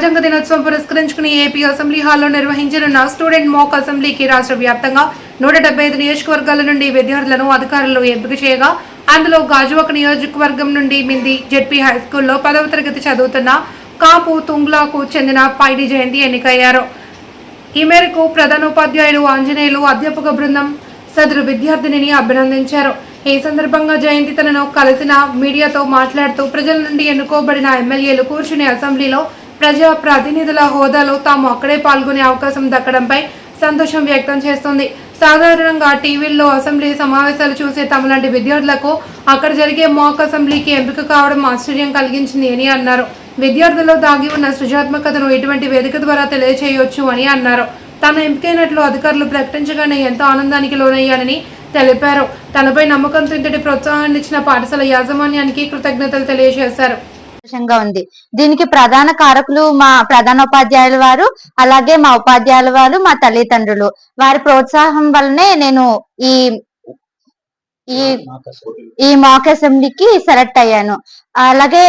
రాజ్యాంగ దినోత్సవం పురస్కరించుకుని ఏపీ అసెంబ్లీ హాల్లో నిర్వహించనున్న స్టూడెంట్ మాక్ అసెంబ్లీకి రాష్ట్ర వ్యాప్తంగా నూట డెబ్బై ఐదు నియోజకవర్గాల నుండి విద్యార్థులను అధికారులు ఎంపిక చేయగా అందులో గాజువాక నియోజకవర్గం నుండి మింది జెడ్పీ హై స్కూల్లో పదవ తరగతి చదువుతున్న కాపు తుంగ్లాకు చెందిన పైడి జయంతి ఎన్నికయ్యారు. ఈ మేరకు ప్రధానోపాధ్యాయులు ఆంజనేయులు అధ్యాపక బృందం సదరు విద్యార్థినిని అభినందించారు. ఈ సందర్భంగా జయంతి తనను కలిసిన మీడియాతో మాట్లాడుతూ ప్రజల నుండి ఎన్నుకోబడిన ఎమ్మెల్యేలు కూర్చునే అసెంబ్లీలో ప్రజా ప్రతినిధుల హోదాలో తాము అక్కడే పాల్గొనే అవకాశం దక్కడంపై సంతోషం వ్యక్తం చేస్తుంది. సాధారణంగా టీవీల్లో అసెంబ్లీ సమావేశాలు చూసే తమలాంటి విద్యార్థులకు అక్కడ జరిగే మాక్ అసెంబ్లీకి ఎంపిక కావడం ఆశ్చర్యం కలిగించింది అని అన్నారు. విద్యార్థుల్లో దాగి ఉన్న సృజనాత్మకతను ఇటువంటి వేదిక ద్వారా తెలియచేయొచ్చు అని అన్నారు. తాను ఎంపికైనట్లు అధికారులు ప్రకటించగానే ఎంతో ఆనందానికి లోనయ్యానని తెలిపారు. తనపై నమ్మకంతో ఇంతటి ప్రోత్సాహాన్ని ఇచ్చిన పాఠశాల యాజమాన్యానికి కృతజ్ఞతలు తెలియజేశారు. సంతోషంగా ఉంది. దీనికి ప్రధాన కారకులు మా ప్రధానోపాధ్యాయుల వారు అలాగే మా ఉపాధ్యాయుల వారు మా తల్లిదండ్రులు. వారి ప్రోత్సాహం వల్లనే నేను ఈ ఈ ఈ మాక్ అసెంబ్లీకి సెలెక్ట్ అయ్యాను. అలాగే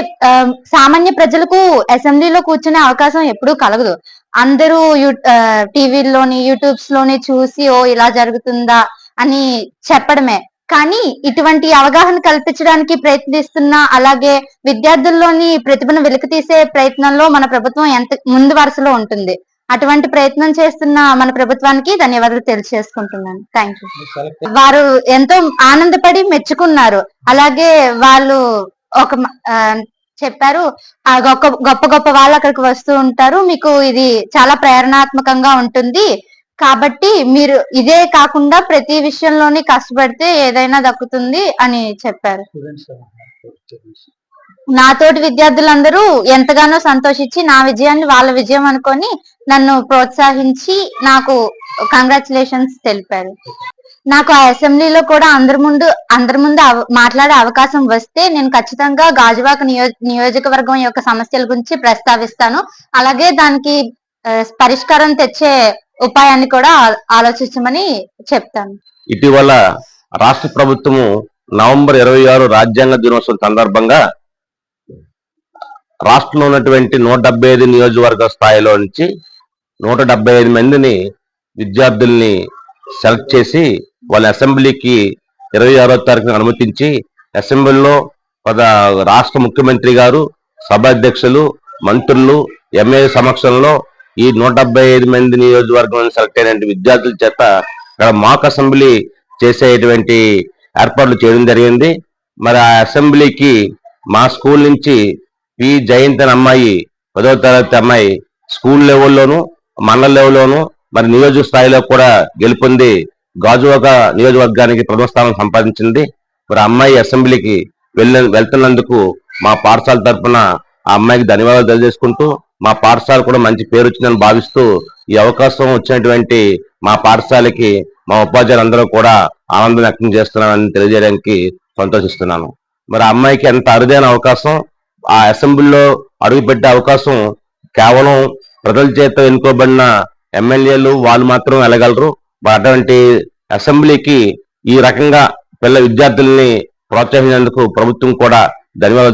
సామాన్య ప్రజలకు అసెంబ్లీలో కూర్చునే అవకాశం ఎప్పుడూ కలగదు. అందరూ టీవీలోని యూట్యూబ్స్లోని చూసి ఓ ఇలా జరుగుతుందా అని చెప్పడమే. కానీ ఇటువంటి అవగాహన కల్పించడానికి ప్రయత్నిస్తున్న అలాగే విద్యార్థుల్లోని ప్రతిభను వెలికితీసే ప్రయత్నంలో మన ప్రభుత్వం ఎంత ముందు వరుసలో ఉంటుంది. అటువంటి ప్రయత్నం చేస్తున్న మన ప్రభుత్వానికి ధన్యవాదాలు తెలియజేసుకుంటున్నాను. థ్యాంక్ యూ వారు ఎంతో ఆనందపడి మెచ్చుకున్నారు. అలాగే వాళ్ళు ఒక చెప్పారు ఆ గొప్ప గొప్ప గొప్ప వాళ్ళు అక్కడికి వస్తూ ఉంటారు. మీకు ఇది చాలా ప్రేరణాత్మకంగా ఉంటుంది. కాబట్టి మీరు ఇదే కాకుండా ప్రతి విషయంలోని కష్టపడితే ఏదైనా దక్కుతుంది అని చెప్పారు. నాతోటి విద్యార్థులందరూ ఎంతగానో సంతోషించి నా విజయాన్ని వాళ్ళ విజయం అనుకొని నన్ను ప్రోత్సహించి నాకు కంగ్రాచులేషన్స్ తెలిపారు. నాకు ఆ అసెంబ్లీలో కూడా అందరి ముందు అందరి ముందు మాట్లాడే అవకాశం వస్తే నేను ఖచ్చితంగా గాజువాక నియో నియోజకవర్గం యొక్క సమస్యల గురించి ప్రస్తావిస్తాను. అలాగే దానికి పరిష్కారం తెచ్చే ఉపాయాన్ని కూడా ఆలోచించమని చెప్తాను. ఇటీవల రాష్ట్ర ప్రభుత్వము నవంబర్ ఇరవై ఆరు రాజ్యాంగ దినోత్సవం సందర్భంగా రాష్ట్రంలో ఉన్నటువంటి నూట డెబ్బై ఐదు నియోజకవర్గ స్థాయిలో నుంచి నూట డెబ్బై ఐదు మందిని విద్యార్థుల్ని సెలెక్ట్ చేసి వాళ్ళ అసెంబ్లీకి ఇరవై ఆరో తారీఖున అనుమతించి అసెంబ్లీలో పద రాష్ట్ర ముఖ్యమంత్రి గారు సభాధ్యక్షులు మంత్రులు ఎంఏ సమక్షంలో ఈ నూట డెబ్బై ఐదు మంది నియోజకవర్గం సెలెక్ట్ అయిన విద్యార్థుల చేత ఇక్కడ మాక్ అసెంబ్లీ చేసేటువంటి ఏర్పాట్లు చేయడం జరిగింది. మరి ఆ అసెంబ్లీకి మా స్కూల్ నుంచి పి జయంత్ అమ్మాయి పదవ తరగతి అమ్మాయి స్కూల్ లెవెల్లోను మండల లెవెల్లోను మరి నియోజక స్థాయిలో కూడా గెలుపొంది గాజువాక నియోజకవర్గానికి ప్రథమ స్థానం సంపాదించింది. మరి అమ్మాయి అసెంబ్లీకి వెళ్ళ వెళ్తున్నందుకు మా పాఠశాల తరఫున ఆ అమ్మాయికి ధన్యవాదాలు తెలియజేసుకుంటూ మా పాఠశాల కూడా మంచి పేరు వచ్చిందని భావిస్తూ ఈ అవకాశం వచ్చినటువంటి మా పాఠశాలకి మా ఉపాధ్యాయులందరూ కూడా ఆనందం వ్యక్తం చేస్తున్నానని తెలియజేయడానికి సంతోషిస్తున్నాను. మరి అమ్మాయికి ఎంత అరుదైన అవకాశం ఆ అసెంబ్లీలో అడుగుపెట్టే అవకాశం కేవలం ప్రజల చేత ఎన్నుకోబడిన ఎమ్మెల్యేలు వాళ్ళు మాత్రం వెళ్ళగలరు. అటువంటి అసెంబ్లీకి ఈ రకంగా పిల్ల విద్యార్థుల్ని ప్రోత్సహించేందుకు ప్రభుత్వం కూడా ధన్యవాదాలు